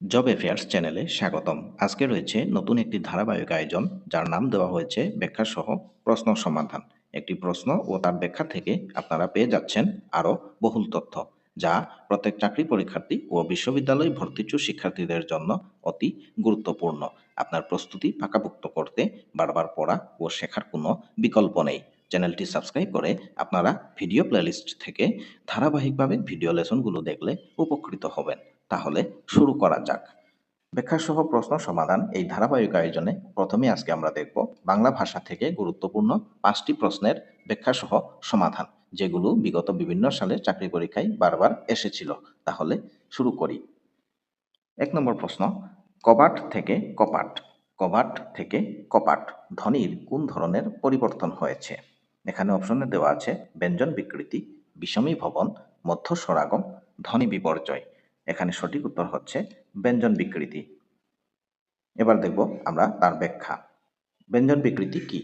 Job affairs চ্যানেলে স্বাগতম। আজকে রয়েছে নতুন একটি ধারাবাহিক আয়োজন, যার নাম দেওয়া হয়েছে ব্যাখ্যা সহ প্রশ্ন সমাধান। একটি প্রশ্ন ও তার ব্যাখ্যা থেকে আপনারা পেয়ে যাচ্ছেন আরও বহুল তথ্য, যা প্রত্যেক চাকরি পরীক্ষার্থী ও বিশ্ববিদ্যালয় ভর্তিচ্ছু শিক্ষার্থীদের জন্য অতি গুরুত্বপূর্ণ। আপনার প্রস্তুতি পাকাপুক্ত করতে, বারবার পড়া ও শেখার কোনো বিকল্প নেই। চ্যানেলটি সাবস্ক্রাইব করে আপনারা ভিডিও প্লেলিস্ট থেকে ধারাবাহিকভাবে ভিডিও লেসনগুলো দেখলে উপকৃত হবেন। তাহলে শুরু করা যাক। ব্যাখ্যাসহ প্রশ্ন সমাধান এই ধারাবাহিক আয়োজনে প্রথমে আজকে আমরা দেখব বাংলা ভাষা থেকে গুরুত্বপূর্ণ পাঁচটি প্রশ্নের ব্যাখ্যাসহ সমাধান, যেগুলো বিগত বিভিন্ন সালে চাকরি পরীক্ষায় বারবার এসেছিল। তাহলে শুরু করি। এক নম্বর প্রশ্ন কবাট থেকে কপাট কবাট থেকে কপাট, ধ্বনির কোন ধরনের পরিবর্তন হয়েছে? এখানে অপশনে দেওয়া আছে, ব্যঞ্জন বিকৃতি, বিষমী ভবন, মধ্য স্বরাগম ধ্বনি বিপর্যয়। এখানে সঠিক উত্তর হচ্ছে ব্যঞ্জন বিকৃতি। এবার দেখব আমরা তার ব্যাখ্যা। ব্যঞ্জন বিকৃতি কি?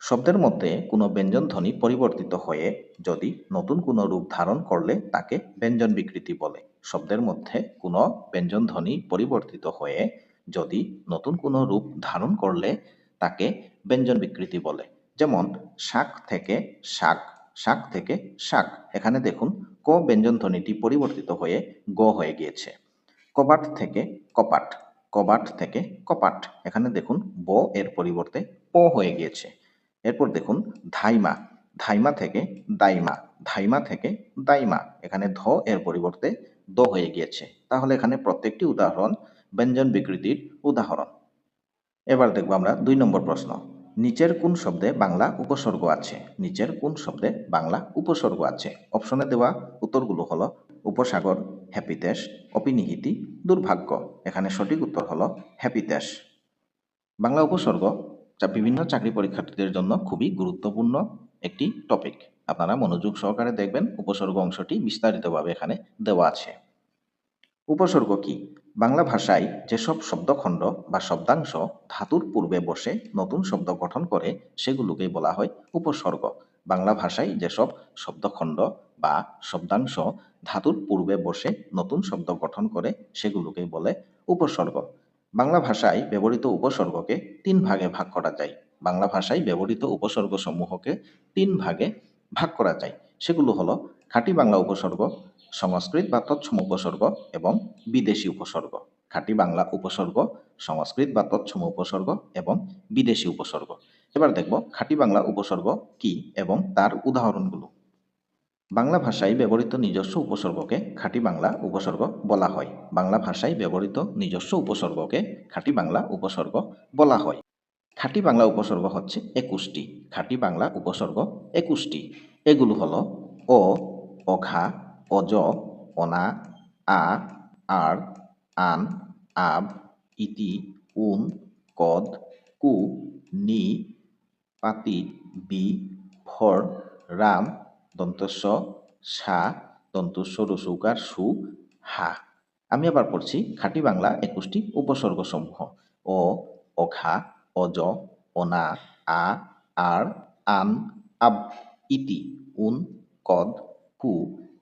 শব্দের মধ্যে কোনো ব্যঞ্জন ধ্বনি পরিবর্তিত হয়ে যদি নতুন কোনো রূপ ধারণ করলে তাকে ব্যঞ্জন বিকৃতি বলে। শব্দের মধ্যে কোনো ব্যঞ্জন ধ্বনি পরিবর্তিত হয়ে যদি নতুন কোনো রূপ ধারণ করলে তাকে ব্যঞ্জন বিকৃতি বলে। যেমন শাক থেকে শাক শাক থেকে শাক। এখানে দেখুন ক ব্যঞ্জন ধ্বনিটি পরিবর্তিত হয়ে গ হয়ে গিয়েছে। কবাট থেকে কপাট কবাট থেকে কপাট। এখানে দেখুন, ব এর পরিবর্তে প হয়ে গিয়েছে। এরপর দেখুন, ধাইমা ধাইমা থেকে দাইমা, ধাইমা থেকে দাইমা। এখানে ধ এর পরিবর্তে দ হয়ে গিয়েছে। তাহলে এখানে প্রত্যেকটি উদাহরণ ব্যঞ্জন বিকৃতির উদাহরণ। এবার দেখব আমরা দুই নম্বর প্রশ্ন। নিচের কোন শব্দে বাংলা উপসর্গ আছে? নিচের কোন শব্দে বাংলা উপসর্গ আছে? অপশনে দেওয়া উত্তরগুলো হলো উপসাগর হ্যাপিতেশ অপিনিহিতি, দুর্ভাগ্য। এখানে সঠিক উত্তর হলো হ্যাপিতেশ বাংলা উপসর্গ যা বিভিন্ন চাকরি পরীক্ষার্থীদের জন্য খুবই গুরুত্বপূর্ণ একটি টপিক আপনারা মনোযোগ সহকারে দেখবেন, উপসর্গ অংশটি বিস্তারিতভাবে এখানে দেওয়া আছে। উপসর্গ কি? বাংলা ভাষায় যেসব শব্দখণ্ড বা শব্দাংশ ধাতুর পূর্বে বসে নতুন শব্দ গঠন করে, সেগুলোকেই বলা হয় উপসর্গ। বাংলা ভাষায় যেসব শব্দখণ্ড বা শব্দাংশ ধাতুর পূর্বে বসে নতুন শব্দ গঠন করে, সেগুলোকেই বলে উপসর্গ। বাংলা ভাষায় ব্যবহৃত উপসর্গকে তিন ভাগে ভাগ করা যায়। বাংলা ভাষায় ব্যবহৃত উপসর্গ সমূহকে তিন ভাগে ভাগ করা যায়। সেগুলো হলো খাঁটি বাংলা উপসর্গ, সংস্কৃত বা তৎসম উপসর্গ এবং বিদেশি উপসর্গ। খাঁটি বাংলা উপসর্গ, সংস্কৃত বা তৎসম উপসর্গ এবং বিদেশি উপসর্গ। এবার দেখব খাঁটি বাংলা উপসর্গ কি এবং তার উদাহরণগুলো। বাংলা ভাষায় ব্যবহৃত নিজস্ব উপসর্গকে খাঁটি বাংলা উপসর্গ বলা হয়। বাংলা ভাষায় ব্যবহৃত নিজস্ব উপসর্গকে খাঁটি বাংলা উপসর্গ বলা হয়। খাঁটি বাংলা উপসর্গ হচ্ছে একুশটি। খাঁটি বাংলা উপসর্গ একুশটি। এগুলো হলো ও অঘা অজ অনা আ আর আন, আব, ইতি, উন, কদ, কু, নি, পাতি, বি ভর রাম দন্তস্ব, সা, দন্তস্ব রসৌকার সু, হা। আমি আবার পড়ছি খাঁটি বাংলা একুশটি উপসর্গ সমূহ ও অঘা অজ অনা আ আর আন, আব, ইতি, উন, কদ কু,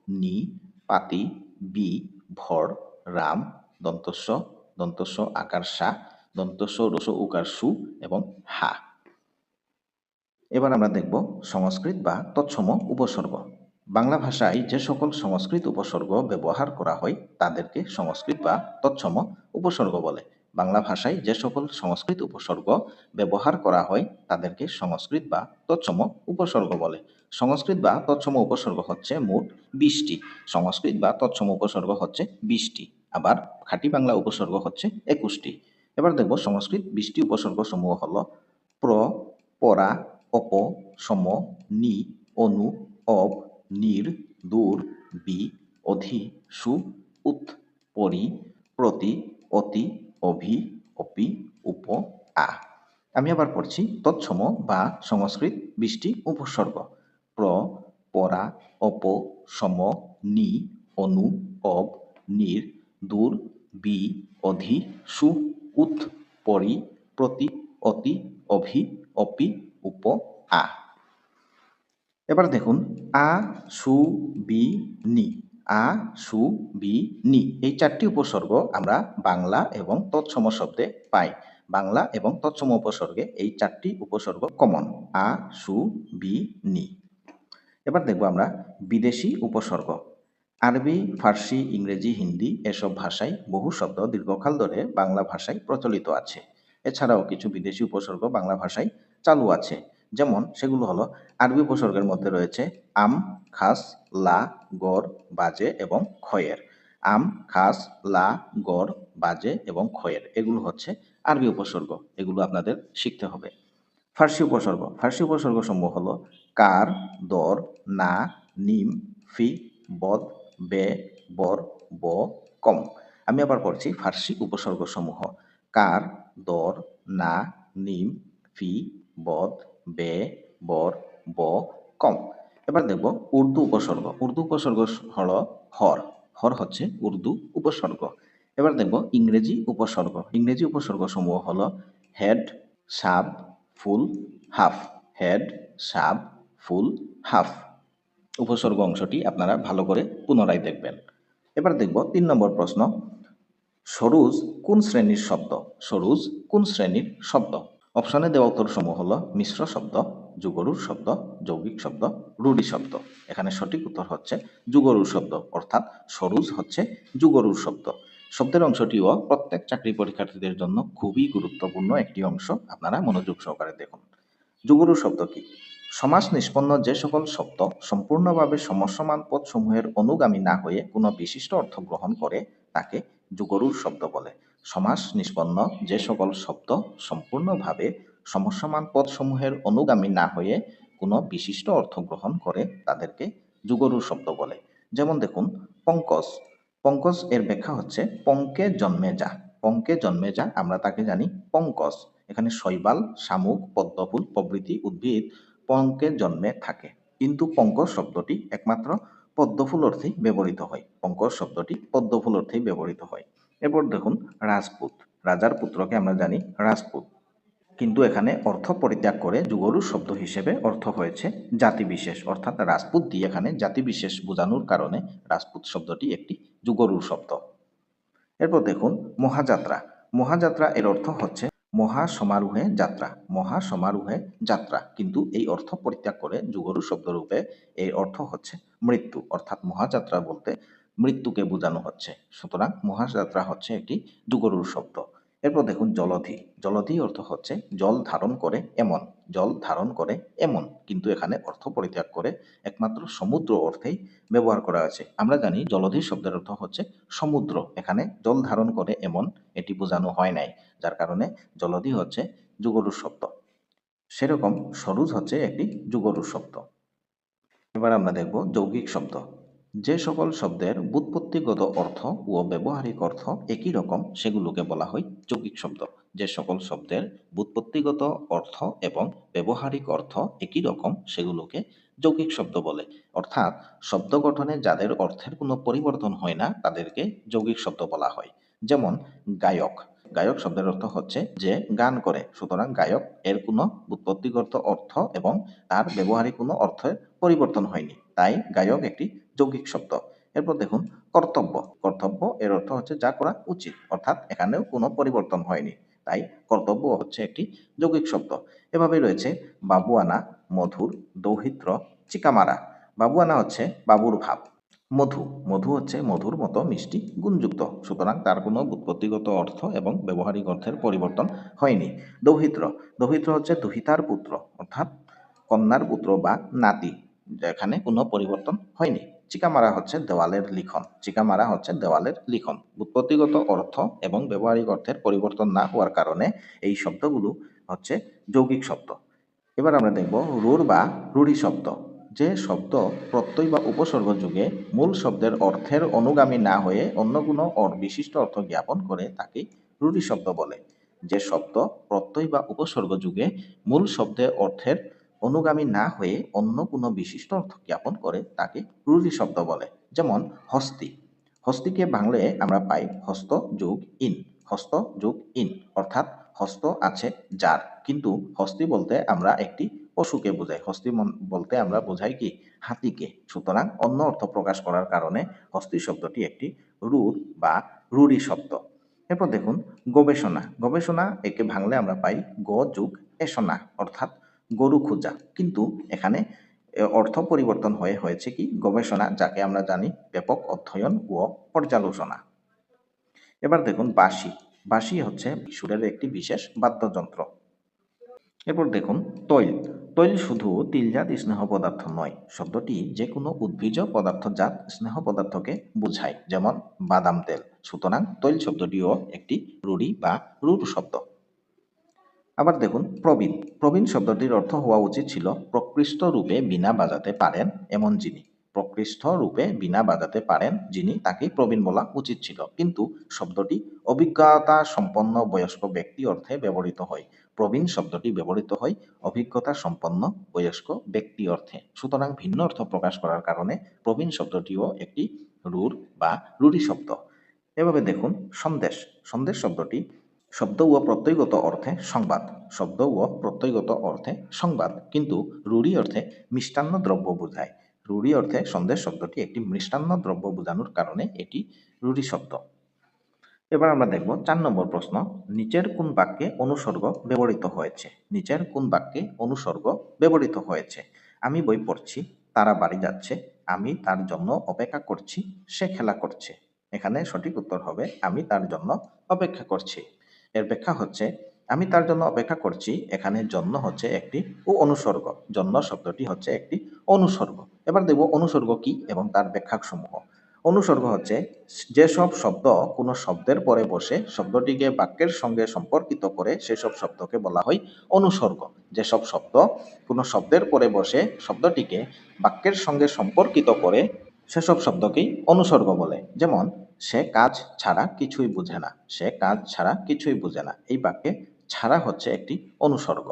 নি, পাতি, বি, ভর, রাম, দন্তস্ব দন্তস্ব, আকার, সা, দন্তস্ব, রস, উকার, সু এবং হা। এবার আমরা দেখব সংস্কৃত বা তৎসম উপসর্গ। বাংলা ভাষায় যে সকল সংস্কৃত উপসর্গ ব্যবহার করা হয়, তাদেরকে সংস্কৃত বা তৎসম উপসর্গ বলে। বাংলা ভাষায় যে সকল সংস্কৃত উপসর্গ ব্যবহার করা হয়, তাদেরকে সংস্কৃত বা তৎসম উপসর্গ বলে। সংস্কৃত বা তৎসম উপসর্গ হচ্ছে মোট বিশটি। সংস্কৃত বা তৎসম উপসর্গ হচ্ছে বিশটি। আবার খাঁটি বাংলা উপসর্গ হচ্ছে একুশটি। এবার দেখব সংস্কৃত বিশটি উপসর্গ সমূহ হল প্র, পরা, অপ, সম, নি, অনু, অব, নির, দূর, বি, অধি, সু, উৎ, পরি, প্রতি, অতি অভি, অপি, উপ, আ। আমি আবার পড়ছি তৎসম বা সংস্কৃত বৃষ্টি উপসর্গ। প্র, পরা, অপ, সম, নি, অনু, অব, নির, দূর, বি, অধি, সু, উৎ, পরি, প্রতি, অতি, অভি, অপি, উপ, আ। এবার দেখুন, আ, সু, বি, নি। আ, সু, বি, নি এই চারটি উপসর্গ আমরা বাংলা এবং তৎসম শব্দে পাই। বাংলা এবং তৎসম উপসর্গে এই চারটি উপসর্গ কমন আ, সু, বি, নি। এবার দেখব আমরা বিদেশি উপসর্গ। আরবি, ফার্সি, ইংরেজি, হিন্দি এসব ভাষায় বহু শব্দ দীর্ঘকাল ধরে বাংলা ভাষায় প্রচলিত আছে। এছাড়াও কিছু বিদেশি উপসর্গ বাংলা ভাষায় চালু আছে। যেমন সেগুলো হলো আরবি উপসর্গের মধ্যে রয়েছে আম, খাস, লা, গড়, বাজে এবং ক্ষয়ের আম, খাস, লা, গড়, বাজে এবং ক্ষয়ের এগুলো হচ্ছে আরবি উপসর্গ, এগুলো আপনাদের শিখতে হবে। ফার্সি উপসর্গ ফার্সি উপসর্গ সমূহ হলো কার, দর, না, নিম, ফি, বদ, বে, বর, ব, কম। আমি আবার পড়ছি ফার্সি উপসর্গ সমূহ কার, দর, না, নিম, ফি, বদ বে, বর, ব, কম। এবার দেখব উর্দু উপসর্গ। উর্দু উপসর্গ হল হর। হর হচ্ছে উর্দু উপসর্গ। এবার দেখব ইংরেজি উপসর্গ। ইংরেজি উপসর্গ সমূহ হলো head sub full half head sub full half উপসর্গ অংশটি আপনারা ভালো করে পুনরায় দেখবেন। এবার দেখব তিন নম্বর প্রশ্ন। সরুজ কোন শ্রেণির শব্দ? সরুজ কোন শ্রেণির শব্দ? অপশনে দেওয়া উত্তর সমূহ হলো মিশ্র শব্দ, যুগরুর শব্দ, যৌগিক শব্দ, রুঢ়ি শব্দ। এখানে সঠিক উত্তর হচ্ছে যুগরুর শব্দ, অর্থাৎ সরুজ হচ্ছে যুগরুর শব্দ। শব্দের অংশটিও প্রত্যেক চাকরি পরীক্ষার্থীদের জন্য খুবই গুরুত্বপূর্ণ একটি অংশ, আপনারা মনোযোগ সহকারে দেখুন। যুগরু শব্দ কি? সমাস নিষ্পন্ন যে সকল শব্দ সম্পূর্ণভাবে সমসমান পদসমূহের অনুগামী না হয়ে কোনো বিশিষ্ট অর্থ গ্রহণ করে, তাকে যুগরুর শব্দ বলে। সমাস নিষ্পন্ন, যে সকল শব্দ সম্পূর্ণভাবে সমসমান পদসমূহের অনুগামী না হয়ে কোনো বিশিষ্ট অর্থ গ্রহণ করে তাদেরকে যুগরুর শব্দ বলে। যেমন দেখুন, পঙ্কজ। পঙ্কজ এর ব্যাখ্যা হচ্ছে, পঙ্কে জন্মে যা। পঙ্কে জন্মে যা, আমরা তাকে জানি পঙ্কজ। এখানে শৈবাল, শামুক, পদ্মফুল, প্রভৃতি উদ্ভিদ পঙ্কে জন্মে থাকে। কিন্তু পঙ্কজ শব্দটি একমাত্র পদ্মফুল অর্থেই ব্যবহৃত হয়। পঙ্কজ শব্দটি পদ্মফুল অর্থেই ব্যবহৃত হয়। এরপর দেখুন রাজপুত। রাজার পুত্রকে আমরা জানি রাজপুত। কিন্তু এখানে অর্থ পরিত্যাগ করে যুগরু শব্দ হিসেবে অর্থ হয়েছে জাতিবিশেষ। অর্থাৎ রাজপুত দিয়ে এখানে জাতিবিশেষ বোঝানোর কারণে রাজপুত শব্দটি একটি যুগরুর শব্দ। এরপর দেখুন মহাযাত্রা। মহাযাত্রা এর অর্থ হচ্ছে মহা সমারোহে যাত্রা। মহা সমারোহে যাত্রা। কিন্তু এই অর্থ পরিত্যাগ করে যুগরু শব্দরূপে এই অর্থ হচ্ছে মৃত্যু। অর্থাৎ মহাযাত্রা বলতে মৃত্যুকে বোঝানো হচ্ছে। সুতরাং মহাযাত্রা হচ্ছে একটি যুগরুর শব্দ। এরপর দেখুন জলধি। জলধি অর্থ হচ্ছে জল ধারণ করে এমন। জল ধারণ করে এমন। কিন্তু এখানে অর্থ পরিত্যাগ করে একমাত্র সমুদ্র অর্থেই ব্যবহার করা আছে। আমরা জানি জলধি শব্দের অর্থ হচ্ছে সমুদ্র। এখানে জল ধারণ করে এমন এটি বোঝানো হয় নাই, যার কারণে জলধি হচ্ছে যুগরুর শব্দ। সেরকম সরুজ হচ্ছে একটি যুগরুর শব্দ। এবার আমরা দেখব যৌগিক শব্দ। যে সকল শব্দের বুৎপত্তিগত অর্থ ও ব্যবহারিক অর্থ একই রকম, সেগুলোকে বলা হয় যৌগিক শব্দ। যে সকল শব্দের বুৎপত্তিগত অর্থ এবং ব্যবহারিক অর্থ একই রকম, সেগুলোকে যৌগিক শব্দ বলে। অর্থাৎ, শব্দ গঠনে যাদের অর্থের কোনো পরিবর্তন হয় না, তাদেরকে যৌগিক শব্দ বলা হয়। যেমন, গায়ক। গায়ক শব্দের অর্থ হচ্ছে যে গান করে। সুতরাং গায়ক এর কোনো বুৎপত্তিগত অর্থ এবং তার ব্যবহারিক কোনো অর্থের পরিবর্তন হয়নি। তাই গায়ক একটি যৌগিক শব্দ। এরপর দেখুন, কর্তব্য। কর্তব্য এর অর্থ হচ্ছে যা করা উচিত, অর্থাৎ এখানেও কোনো পরিবর্তন হয়নি। তাই কর্তব্য হচ্ছে একটি যৌগিক শব্দ। এভাবে রয়েছে বাবুয়ানা, মধুর, দৌহিত্র, চিকামারা। বাবুয়ানা হচ্ছে বাবুর ভাব। মধু। মধু হচ্ছে মধুর মতো মিষ্টি গুণযুক্ত। সুতরাং তার কোনো উৎপত্তিগত অর্থ এবং ব্যবহারিক অর্থের পরিবর্তন হয়নি। দৌহিত্র। দৌহিত্র হচ্ছে দুহিতার পুত্র, অর্থাৎ কন্যার পুত্র বা নাতি এখানে কোনো পরিবর্তন হয়নি। চিকামারা হচ্ছে দেওয়ালের লিখন। চিকামারা হচ্ছে দেওয়ালের লিখন। উৎপত্তিগত অর্থ এবং ব্যবহারিক অর্থের পরিবর্তন না হওয়ার কারণে এই শব্দগুলো হচ্ছে যৌগিক শব্দ। এবার আমরা দেখব রুর বা রুঢ়ি শব্দ। যে শব্দ প্রত্যয় বা উপসর্গ যুগে মূল শব্দের অর্থের অনুগামী না হয়ে অন্য কোনো বিশিষ্ট অর্থ জ্ঞাপন করে তাকে রুঢ়ি শব্দ বলে। যে শব্দ প্রত্যয় বা উপসর্গ যুগে মূল শব্দের অর্থের অনুগামী না হয়ে অন্য কোনো বিশিষ্ট অর্থ জ্ঞাপন করে তাকে রুঢ়ি শব্দ বলে, যেমন হস্তি। হস্তিকে বাংলে আমরা পাই হস্ত যোগ ইন। হস্ত যোগ ইন, অর্থাৎ হস্ত আছে যার। কিন্তু হস্তি বলতে আমরা একটি পশুকে বোঝায় হস্তি বলতে আমরা বোঝাই কি? হাতিকে। সুতরাং অন্য অর্থ প্রকাশ করার কারণে হস্তি শব্দটি একটি রূঢ় বা রূঢ়ি শব্দ। এরপর দেখুন গবেষণা। গবেষণা একে ভাঙলে আমরা পাই গ যুগ এষণা অর্থাৎ গরু খোঁজা। কিন্তু এখানে অর্থ পরিবর্তন হয়ে হয়েছে কি? গবেষণা, যাকে আমরা জানি ব্যাপক অধ্যয়ন ও পর্যালোচনা। এবার দেখুন বাঁশি। বাঁশি হচ্ছে সুরের একটি বিশেষ বাদ্যযন্ত্র। এরপর দেখুন তৈল। তৈল শুধু তিলজাত স্নেহ পদার্থ নয়, শব্দটি যে কোনো উদ্ভিজ পদার্থজাত স্নেহ পদার্থকে বোঝায়, যেমন বাদাম তেল। সুতরাং তৈল শব্দটিও একটি রুড়ি বা রূঢ় শব্দ। আবার দেখুন, প্রবীণ। প্রবীণ শব্দটির অর্থ হওয়া উচিত ছিল, প্রকৃষ্ট রূপে বিনা বাজাতে পারেন এমন যিনি। প্রকৃষ্ট রূপে বিনা বাজাতে পারেন যিনি তাকে প্রবীণ বলা উচিত ছিল। কিন্তু শব্দটি অভিজ্ঞতা সম্পন্ন বয়স্ক ব্যক্তি অর্থে ব্যবহৃত হয়। প্রবীণ শব্দটি ব্যবহৃত হয় অভিজ্ঞতা সম্পন্ন বয়স্ক ব্যক্তি অর্থে। সুতরাং ভিন্ন অর্থ প্রকাশ করার কারণে প্রবীণ শব্দটিও একটি রূঢ় বা রূঢ়ি শব্দ। এভাবে দেখুন, সন্দেশ। সন্দেশ শব্দটি শব্দ ও প্রত্যয়গত অর্থে সংবাদ। শব্দ ও প্রত্যয়গত অর্থে সংবাদ। কিন্তু রুড়ি অর্থে মিষ্টান্ন দ্রব্য বোঝায়। রুড়ি অর্থে সন্দেশ শব্দটি একটি মিষ্টান্ন দ্রব্য বোঝানোর কারণে এটি রুড়ি শব্দ। এবার আমরা দেখব চার নম্বর প্রশ্ন, নিচের কোন বাক্যে অনুসর্গ ব্যবহৃত হয়েছে? নিচের কোন বাক্যে অনুসর্গ ব্যবহৃত হয়েছে? আমি বই পড়ছি, তারা বাড়ি যাচ্ছে, আমি তার জন্য অপেক্ষা করছি, সে খেলা করছে। এখানে সঠিক উত্তর হবে, আমি তার জন্য অপেক্ষা করছি। এর ব্যাখ্যা হচ্ছে, আমি তার জন্য অপেক্ষা করছি, এখানে জন্য হচ্ছে একটি ও অনুসর্গ। জন্য শব্দটি হচ্ছে একটি অনুসর্গ। এবার দেখব অনুসর্গ কি এবং তার ব্যাখ্যা সমূহ অনুসর্গ হচ্ছে, যেসব শব্দ কোনো শব্দের পরে বসে, শব্দটিকে বাক্যের সঙ্গে সম্পর্কিত করে সেসব শব্দকে বলা হয় অনুসর্গ। যেসব শব্দ কোনো শব্দের পরে বসে, শব্দটিকে বাক্যের সঙ্গে সম্পর্কিত করে, সেসব শব্দকেই অনুসর্গ বলে। যেমন সে কাজ ছাড়া কিছুই বুঝে না। সে কাজ ছাড়া কিছুই বুঝে না। এই বাক্যে ছাড়া হচ্ছে একটি অনুসর্গ।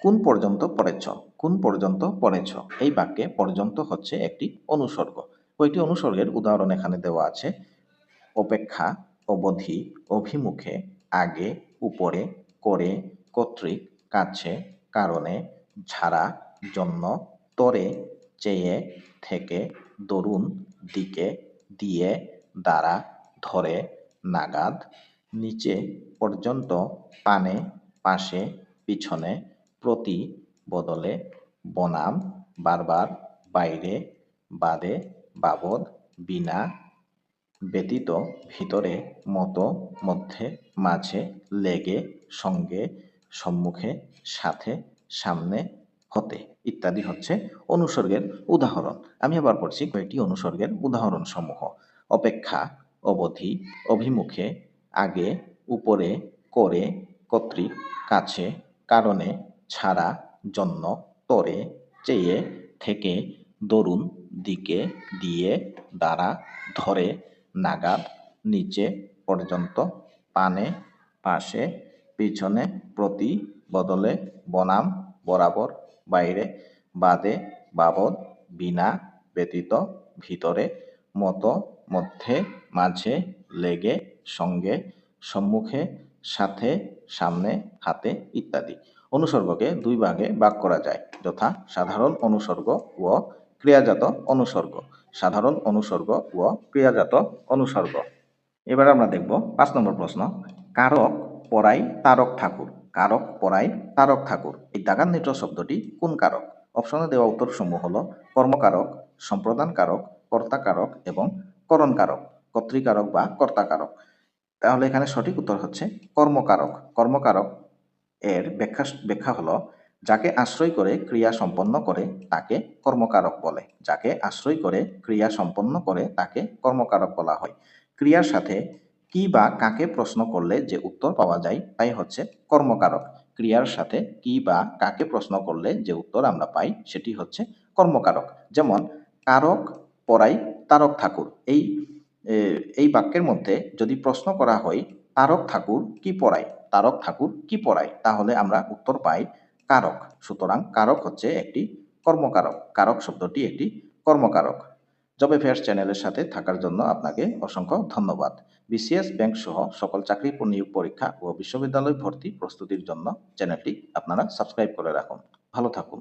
কোন পর্যন্ত পড়েছ? কোন পর্যন্ত পড়েছ? এই বাক্যে পর্যন্ত হচ্ছে একটি অনুসর্গ। কয়টি অনুসর্গের উদাহরণ এখানে দেওয়া আছে। অপেক্ষা অবধি অভিমুখে আগে উপরে করে কর্তৃক কাছে কারণে ছাড়া জন্য তরে চেয়ে থেকে দরুন দিকে দিয়ে দ্বারা ধরে, নাগাদ, নিচে পর্যন্ত, পানে, পাশে, পিছনে, প্রতি বদলে, বনাম, বারবার, বাইরে, বাদে, বাবদ, বিনা, ব্যতীত, ভিতরে, মতো, মধ্যে, মাঝে, লেগে, সঙ্গে, সম্মুখে, সাথে, সামনে, হতে ইত্যাদি হচ্ছে অনুসর্গের উদাহরণ। আমি আবার পড়ছি কয়েকটি অনুসর্গের উদাহরণ সমূহ অপেক্ষা, অবধি, অভিমুখে, আগে, উপরে, করে কর্তৃক কাছে, কারণে, ছাড়া, জন্য, তরে, চেয়ে, থেকে, দরুন, দিকে, দিয়ে, দ্বারা, ধরে, নাগাদ, নিচে, পর্যন্ত, পানে, পাশে, পিছনে, প্রতি, বদলে, বনাম, বরাবর, বাইরে, বাদে, বাবদ, বিনা, ব্যতীত, ভিতরে, মতো মধ্যে, মাঝে, লেগে, সঙ্গে, সম্মুখে, সাথে, সামনে, হাতে ইত্যাদি। অনুসর্গকে দুই ভাগে ভাগ করা যায়। যথা সাধারণ অনুসর্গ ও ক্রিয়াজাত অনুসর্গ। সাধারণ অনুসর্গ ও ক্রিয়াজাত অনুসর্গ। এবার আমরা দেখব পাঁচ নম্বর প্রশ্ন। কারক পরাই তারক ঠাকুর। কারক পরাই তারক ঠাকুর। এই দাগান্বিত শব্দটি কোন কারক? অপশনে দেওয়া উত্তর সমূহ হলো কর্মকারক সম্প্রদান কারক কর্তাকারক এবং করণকারক, কর্তৃকারক বা কর্তাকারক। তাহলে এখানে সঠিক উত্তর হচ্ছে কর্মকারক। কর্মকারক এর ব্যাখ্যা ব্যাখ্যা হলো যাকে আশ্রয় করে ক্রিয়া সম্পন্ন করে তাকে কর্মকারক বলে। যাকে আশ্রয় করে ক্রিয়া সম্পন্ন করে তাকে কর্মকারক বলা হয়। ক্রিয়ার সাথে কি বা কাকে প্রশ্ন করলে যে উত্তর পাওয়া যায় তাই হচ্ছে কর্মকারক। ক্রিয়ার সাথে কি বা কাকে প্রশ্ন করলে যে উত্তর আমরা পাই সেটি হচ্ছে কর্মকারক। যেমন, কারক পড়াই তারক ঠাকুর। এই এই বাক্যের মধ্যে যদি প্রশ্ন করা হয়, তারক ঠাকুর কি পড়ায়? তারক ঠাকুর কি পড়ায়? তাহলে আমরা উত্তর পাই কারক। সুতরাং কারক হচ্ছে একটি কর্মকারক। কারক শব্দটি একটি কর্মকারক। জব অ্যাফেয়ার্স চ্যানেলের সাথে থাকার জন্য আপনাকে অসংখ্য ধন্যবাদ। বিসিএস ব্যাংক সহ সকল চাকরি নিয়োগ পরীক্ষা ও বিশ্ববিদ্যালয় ভর্তি প্রস্তুতির জন্য চ্যানেলটি আপনারা সাবস্ক্রাইব করে রাখুন। ভালো থাকুন।